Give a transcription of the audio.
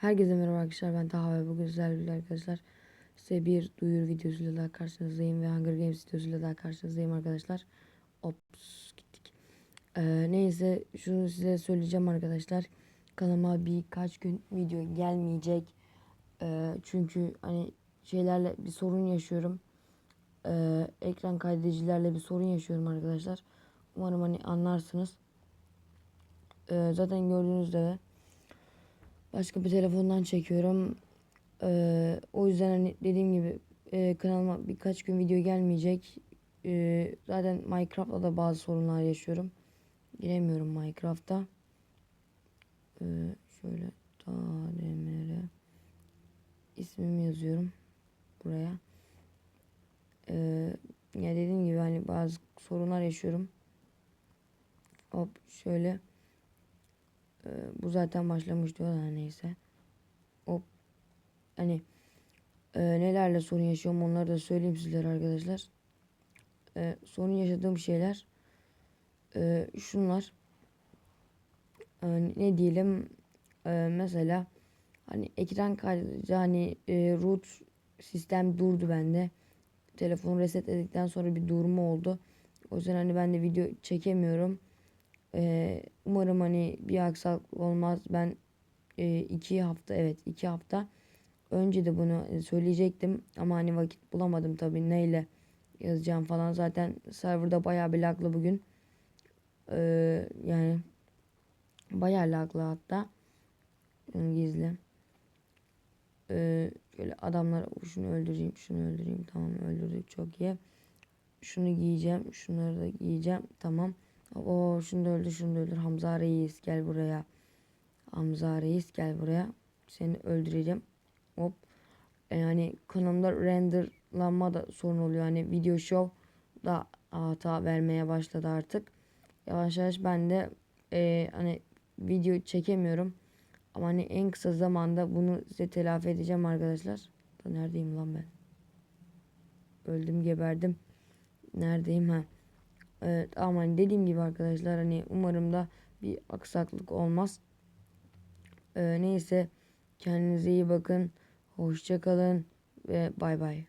Herkese merhaba arkadaşlar ben Taha ve bugün sizlerle arkadaşlar size bir duyuru videosuyla daha karşınızdayım ve Hunger Games videosuyla daha karşınızdayım arkadaşlar. Ops gittik. Ee, neyse şunu size söyleyeceğim arkadaşlar. Kanalıma birkaç gün video gelmeyecek. Ee, çünkü hani şeylerle bir sorun yaşıyorum. Ee, ekran kaydedicilerle bir sorun yaşıyorum arkadaşlar. Umarım hani anlarsınız. Ee, zaten gördüğünüz gibi başka bir telefondan çekiyorum. Ee, o yüzden hani dediğim gibi e, kanalıma birkaç gün video gelmeyecek. Ee, zaten Minecraft'ta da bazı sorunlar yaşıyorum. Giremiyorum Minecraft'ta. Ee, şöyle Tademere ismimi yazıyorum buraya. Ee, ya dediğim gibi hani bazı sorunlar yaşıyorum. Hop şöyle. Ee, bu zaten başlamış diyorlar neyse. Hop. Hani e, nelerle sorun yaşıyorum onları da söyleyeyim sizlere arkadaşlar. E, sorun yaşadığım şeyler e, şunlar. E, ne diyelim e, mesela hani ekran kaydedici hani e, root sistem durdu bende. Telefonu resetledikten sonra bir durma oldu. O yüzden hani ben de video çekemiyorum. Ee, umarım hani bir aksaklık olmaz. Ben e, iki hafta evet iki hafta önce de bunu söyleyecektim ama hani vakit bulamadım tabii neyle yazacağım falan. Zaten serverda bayağı bir laglı bugün. Ee, yani bayağı laglı hatta. Yani gizli. Ee, şöyle adamlar şunu öldüreyim şunu öldüreyim tamam öldürdük çok iyi. Şunu giyeceğim şunları da giyeceğim tamam. O şunu öldür şunu öldür. Hamza Reis gel buraya. Hamza Reis gel buraya. Seni öldüreceğim. Hop. Yani kanalımda renderlanma da sorun oluyor. Hani video show da hata vermeye başladı artık. Yavaş yavaş ben de e, hani video çekemiyorum. Ama hani en kısa zamanda bunu size telafi edeceğim arkadaşlar. Da neredeyim lan ben? Öldüm geberdim. Neredeyim ha? Evet ama hani dediğim gibi arkadaşlar hani umarım da bir aksaklık olmaz. Ee, neyse kendinize iyi bakın. Hoşça kalın ve bay bay.